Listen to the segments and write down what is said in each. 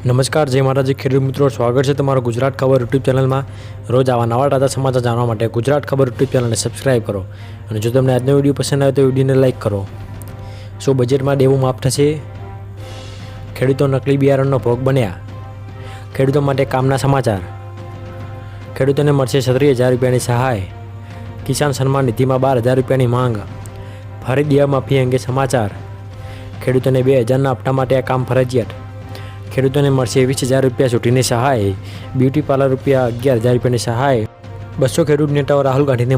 નમસ્કાર, જય માતાજી. ખેડૂત મિત્રો, સ્વાગત છે તમારું ગુજરાત ખબર યુટ્યુબ ચેનલમાં. રોજ આવા નવા તાજા સમાચાર જાણવા માટે ગુજરાત ખબર યુટ્યુબ ચેનલને સબસ્ક્રાઈબ કરો અને જો તમને આજનો વીડિયો પસંદ આવે તો વિડીયોને લાઇક કરો. શું બજેટમાં દેવું માફ થશે? ખેડૂતો નકલી બિયારણનો ભોગ બન્યા. ખેડૂતો માટે કામના સમાચાર. ખેડૂતોને મળશે છત્રીસ હજાર રૂપિયાની સહાય. કિસાન સન્માન નિધિમાં બાર હજાર રૂપિયાની માંગ. ફરી દિયા માફી અંગે સમાચાર. ખેડૂતોને બે હજારના હપ્તા માટે આ કામ ફરજિયાત. ખેડૂતોને મળશે વીસ હજાર રૂપિયા સુધીની સહાય, બ્યુટી પાર્લર રૂપિયા અગિયાર હજાર રૂપિયાની સહાય, બસો ખેડૂત નેતાઓ રાહુલ ગાંધીને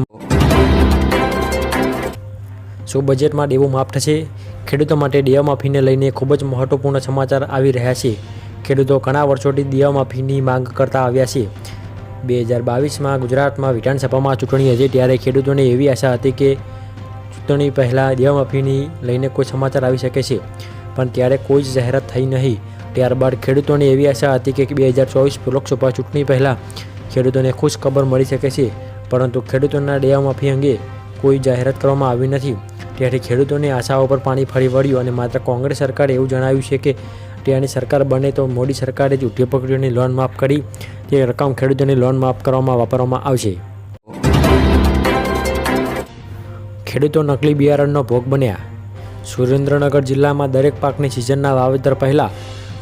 શું બજેટમાં દેવું માફ થશે. ખેડૂતો માટે દેવા માફીને લઈને ખૂબ જ મહત્વપૂર્ણ સમાચાર આવી રહ્યા છે. ખેડૂતો ઘણા વર્ષોથી દેવા માફીની માંગ કરતા આવ્યા છે. બે હજાર બાવીસમાં ગુજરાતમાં વિધાનસભામાં ચૂંટણી હતી ત્યારે ખેડૂતોને એવી આશા હતી કે ચૂંટણી પહેલાં દેવા માફીની લઈને કોઈ સમાચાર આવી શકે છે. પણ ત્યારે કોઈ જ જાહેરાત થઈ નહીં. ત્યારબાદ ખેડૂતોને એવી આશા હતી કે બે હજાર ચોવીસ લોકસભા ચૂંટણી પહેલાં ખેડૂતોને ખુશ ખબર મળી શકે છે. પરંતુ ખેડૂતોના દેવા માફી અંગે કોઈ જાહેરાત કરવામાં આવી નથી. ત્યારે ખેડૂતોની આશાઓ પર પાણી ફરી વળ્યું અને માત્ર કોંગ્રેસ સરકારે એવું જણાવ્યું છે કે ત્યાંની સરકાર બને તો મોદી સરકારે જ ઉદ્યોગપતિઓની લોન માફ કરી તે રકમ ખેડૂતોની લોન માફ કરવામાં વાપરવામાં આવશે. ખેડૂતો નકલી બિયારણનો ભોગ બન્યા. સુરેન્દ્રનગર જિલ્લામાં દરેક પાકની સિઝનના વાવેતર પહેલાં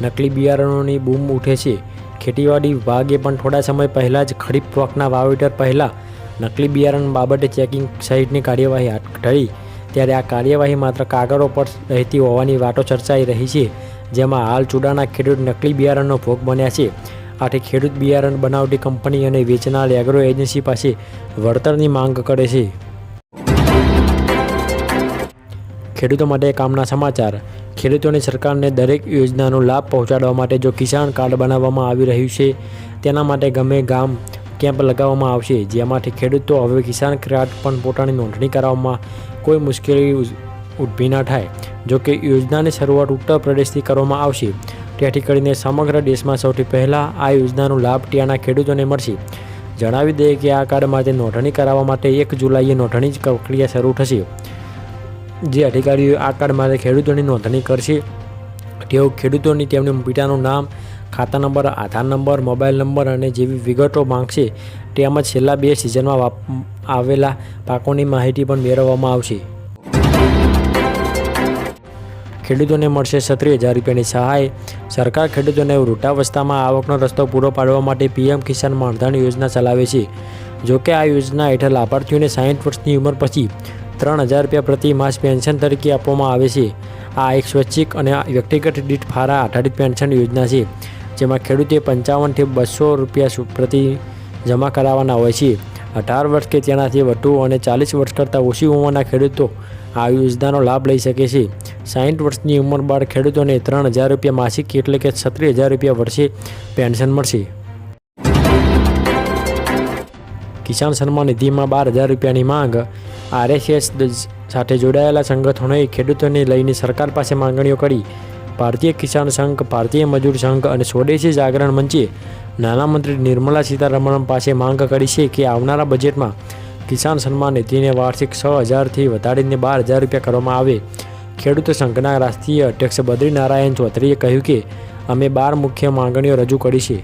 નકલી બિયારણોની બૂમ ઉઠે છે. ખેતીવાડી વિભાગે પણ થોડા સમય પહેલાં જ ખરીફ પાકના વાવેતર પહેલાં નકલી બિયારણ બાબતે ચેકિંગ સહિતની કાર્યવાહી હાથ ત્યારે આ કાર્યવાહી માત્ર કાગળો પર રહેતી હોવાની વાતો ચર્ચાઈ રહી છે, જેમાં હાલ ચૂડાના ખેડૂત નકલી બિયારણનો ભોગ બન્યા છે. આથી ખેડૂત બિયારણ બનાવટી કંપની અને વેચનાર એગ્રો એજન્સી પાસે વળતરની માંગ કરે છે. ખેડૂતો માટે કામના સમાચાર. ખેડૂતોની સરકારને દરેક યોજનાનો લાભ પહોંચાડવા માટે જો કિસાન કાર્ડ બનાવવામાં આવી રહ્યું છે, તેના માટે ગમે ગામ કેમ્પ લગાવવામાં આવશે. જેમાંથી ખેડૂતો હવે કિસાન કાર્ડ પણ પોતાની નોંધણી કરાવવામાં કોઈ મુશ્કેલી ઊભી ન થાય. જોકે યોજનાની શરૂઆત ઉત્તર પ્રદેશથી કરવામાં આવશે. તેથી કરીને સમગ્ર દેશમાં સૌથી પહેલાં આ યોજનાનો લાભ ત્યાંના ખેડૂતોને મળશે. જણાવી દઈએ કે આ કાર્ડ માટે નોંધણી કરાવવા માટે એક જુલાઈએ નોંધણી પ્રક્રિયા શરૂ થશે. જે અધિકારીઓ આ કાર્ડ માટે ખેડૂતોની નોંધણી કરશે, તેઓ ખેડૂતોની તેમની પિતાનું નામ, ખાતા number, Aadhaar number, mobile number અને જેવી વિગતો માંગશે તેમજ છેલ્લા બે સિઝનમાં આવેલા પાકોની માહિતી પણ મેળવવામાં આવશે. ખેડૂતોને મળશે સત્રીસ હજાર રૂપિયાની સહાય. સરકાર ખેડૂતોને વૃદ્ધાવસ્થામાં આવકનો રસ્તો પૂરો પાડવા માટે પીએમ કિસાન માનધન યોજના ચલાવે છે. જોકે આ યોજના હેઠળ લાભાર્થીઓને સાહીઠ વર્ષની ઉંમર પછી ત્રણ હજાર રૂપિયા પ્રતિ માસ પેન્શન તરીકે આપવામાં આવે છે. આ એક સ્વૈચ્છિક અને વ્યક્તિગત દીઠ ફારા આધારિત પેન્શન યોજના છે, જેમાં ખેડૂતે પંચાવનથી બસો રૂપિયા પ્રતિ જમા કરાવવાના હોય છે. અઢાર વર્ષ કે તેનાથી વધુ અને ચાલીસ વર્ષ કરતાં ઓછી ઉંમરના ખેડૂતો આ યોજનાનો લાભ લઈ શકે છે. સાઠ વર્ષની ઉંમર બાદ ખેડૂતોને ત્રણ હજાર રૂપિયા માસિક એટલે કે છત્રીસ હજાર રૂપિયા વર્ષે પેન્શન મળશે. કિસાન સન્માન નિધિમાં બાર હજાર રૂપિયાની માંગ. આરએસએસ સાથે જોડાયેલા સંગઠનોએ ખેડૂતોને લઈને સરકાર પાસે માંગણીઓ કરી. ભારતીય કિસાન સંઘ, ભારતીય મજૂર સંઘ અને સ્વદેશી જાગરણ મંચે નાણામંત્રી નિર્મલા સીતારમણ પાસે માંગ કરી છે કે આવનારા બજેટમાં કિસાન સન્માન નિધિને વાર્ષિક છ હજારથી વધારીને બાર હજાર રૂપિયા કરવામાં આવે. ખેડૂત સંઘના રાષ્ટ્રીય અધ્યક્ષ બદ્રીનારાયણ ચૌધરીએ કહ્યું કે, અમે બાર મુખ્ય માંગણીઓ રજૂ કરી છે.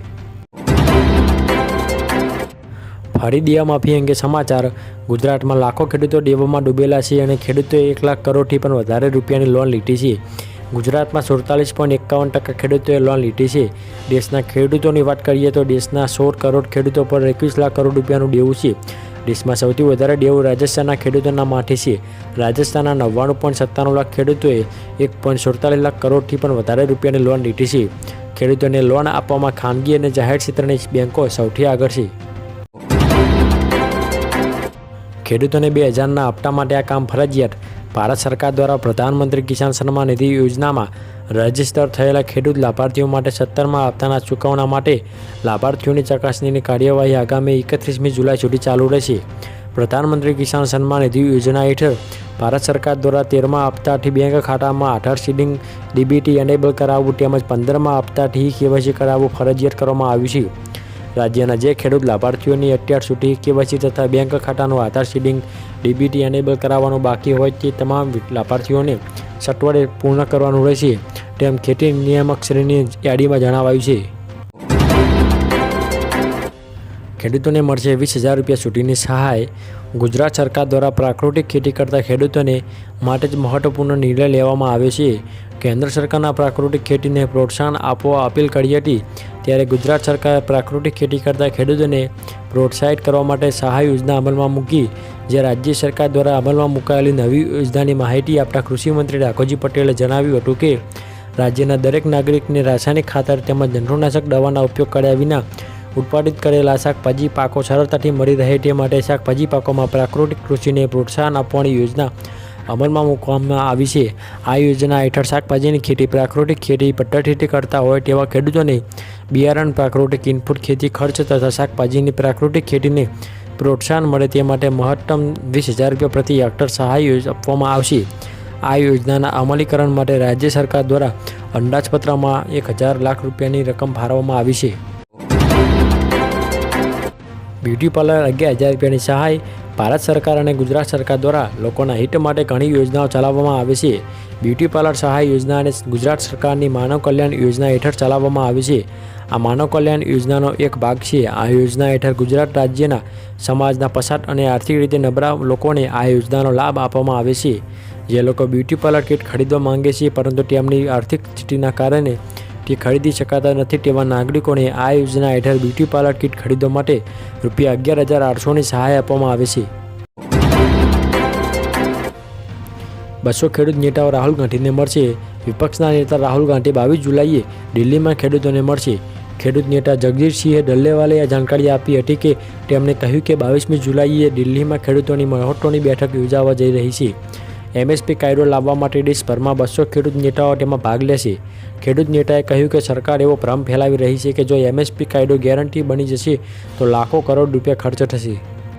ફરી માફી અંગે સમાચાર. ગુજરાતમાં લાખો ખેડૂતો દેવામાં ડૂબેલા છે અને ખેડૂતોએ એક લાખ કરોડથી પણ વધારે રૂપિયાની લોન લીધી છે. ગુજરાતમાં સુડતાલીસ પોઈન્ટ એકાવન ટકા ખેડૂતોએ લોન લીધી છે. દેશના ખેડૂતોની વાત કરીએ તો દેશના સોળ કરોડ ખેડૂતો પર એકવીસ લાખ કરોડ રૂપિયાનું દેવું છે. દેશમાં સૌથી વધારે દેવું રાજસ્થાનના ખેડૂતોના માથે છે. રાજસ્થાનના નવ્વાણું પોઈન્ટ સત્તાણું લાખ ખેડૂતોએ એક પોઈન્ટ સુડતાલીસ લાખ કરોડથી પણ વધારે રૂપિયાની લોન લીધી છે. ખેડૂતોને લોન આપવામાં ખાનગી અને જાહેર ક્ષેત્રની બેન્કો સૌથી આગળ છે. ખેડૂતોને બે હજારના હપ્તા માટે આ કામ ફરજિયાત. ભારત સરકાર દ્વારા પ્રધાનમંત્રી કિસાન સન્માન નિધિ યોજનામાં રજિસ્ટર થયેલા ખેડૂત લાભાર્થીઓ માટે સત્તરમાં હપ્તાના ચૂકવણા માટે લાભાર્થીઓની ચકાસણીની કાર્યવાહી આગામી એકત્રીસમી જુલાઈ સુધી ચાલુ રહેશે. પ્રધાનમંત્રી કિસાન સન્માન નિધિ યોજના હેઠળ ભારત સરકાર દ્વારા તેરમા હપ્તાથી બેંક ખાતામાં આધાર સીડિંગ, ડીબીટી એનેબલ કરાવવું તેમજ પંદરમા હપ્તાથી કેવાયસી કરાવવું ફરજિયાત કરવામાં આવ્યું છે. રાજ્યના જે ખેડૂત લાભાર્થીઓની અત્યાર સુધી કેવાયસી તથા બેંક ખાતાનું આધાર સીડિંગ, ડીબીટી એનેબલ કરાવવાનું બાકી હોય તે તમામ લાભાર્થીઓને સટવડે પૂર્ણ કરવાનું રહેશે. તેમ ખેતી નિયામક શ્રેણીની યાદીમાં જણાવાયું છે. ખેડૂતોને મળશે વીસ હજાર રૂપિયા સુધીની સહાય. ગુજરાત સરકાર દ્વારા પ્રાકૃતિક ખેતી કરતા ખેડૂતોને માટે જ મહત્વપૂર્ણ નિર્ણય લેવામાં આવ્યો છે. કેન્દ્ર સરકારના પ્રાકૃતિક ખેતીને પ્રોત્સાહન આપવા અપીલ કરી હતી. ત્યારે ગુજરાત સરકારે પ્રાકૃતિક ખેતી કરતા ખેડૂતોને પ્રોત્સાહિત કરવા માટે સહાય યોજના અમલમાં મૂકી, જે રાજ્ય સરકાર દ્વારા અમલમાં મુકાયેલી નવી યોજનાની માહિતી આપતા કૃષિમંત્રી રાઘોજી પટેલે જણાવ્યું હતું કે, રાજ્યના દરેક નાગરિકને રાસાયણિક ખાતર તેમજ જંતુનાશક દવાના ઉપયોગ કર્યા વિના ઉત્પાદિત કરેલા શાકભાજી પાકો સરળતાથી મળી રહે તે માટે શાકભાજી પાકોમાં પ્રાકૃતિક કૃષિને પ્રોત્સાહન આપવાની યોજના અમલમાં મૂકવામાં આવી છે. આ યોજના હેઠળ શાકભાજીની ખેતી પ્રાકૃતિક ખેતી પદ્ધતિથી કરતા હોય તેવા ખેડૂતોને બિયારણ, પ્રાકૃતિક ઇનપુટ ખેતી ખર્ચ તથા શાકભાજીની પ્રાકૃતિક ખેતીને પ્રોત્સાહન મળે તે માટે મહત્તમ વીસ હજાર રૂપિયા પ્રતિ હેક્ટર સહાય આપવામાં આવશે. આ યોજનાના અમલીકરણ માટે રાજ્ય સરકાર દ્વારા અંદાજપત્રમાં એક હજાર લાખ રૂપિયાની રકમ ફાળવવામાં આવી છે. બ્યુટી પાર્લર અગિયાર હજાર રૂપિયાની સહાય ભારત સરકાર અને ગુજરાત સરકાર દ્વારા લોકોના હિત માટે ઘણી યોજનાઓ ચલાવવામાં આવે છે. બ્યુટી પાર્લર સહાય યોજના અને ગુજરાત સરકારની માનવ કલ્યાણ યોજના હેઠળ ચલાવવામાં આવે છે. આ માનવ કલ્યાણ યોજનાનો એક ભાગ છે. આ યોજના હેઠળ ગુજરાત રાજ્યના સમાજના પછાત અને આર્થિક રીતે નબળા લોકોને આ યોજનાનો લાભ આપવામાં આવે છે. જે લોકો બ્યુટી પાર્લર કિટ ખરીદવા માંગે છે, પરંતુ તેમની આર્થિક સ્થિતિના કારણે તે ખરીદી શકાતા નથી તેવા નાગરિકોને આ યોજના હેઠળ બ્યુટી પાર્લર કિટ ખરીદવા માટે રૂપિયા અગિયાર હજાર આઠસોની સહાય આપવામાં આવે છે. બસો ખેડૂત નેતાઓ રાહુલ ગાંધીને મળશે. વિપક્ષના નેતા રાહુલ ગાંધી બાવીસ જુલાઈએ દિલ્હીમાં ખેડૂતોને મળશે. ખેડૂત નેતા જગદીશસિંહે ડલ્લેવાલે આ જાણકારી આપી હતી કે તેમણે કહ્યું કે બાવીસમી જુલાઈએ દિલ્હીમાં ખેડૂતોની મહત્વની બેઠક યોજાવા જઈ રહી છે. એમએસપી કાયદો લાવવા માટે દેશભરમાં બસો ખેડૂત નેતાઓ તેમાં ભાગ લેશે. ખેડૂત નેતાએ કહ્યું કે સરકાર એવો ભ્રમ ફેલાવી રહી છે કે જો એમએસપી કાયદો ગેરંટી બની જશે, તો લાખો કરોડ રૂપિયા ખર્ચ થશે.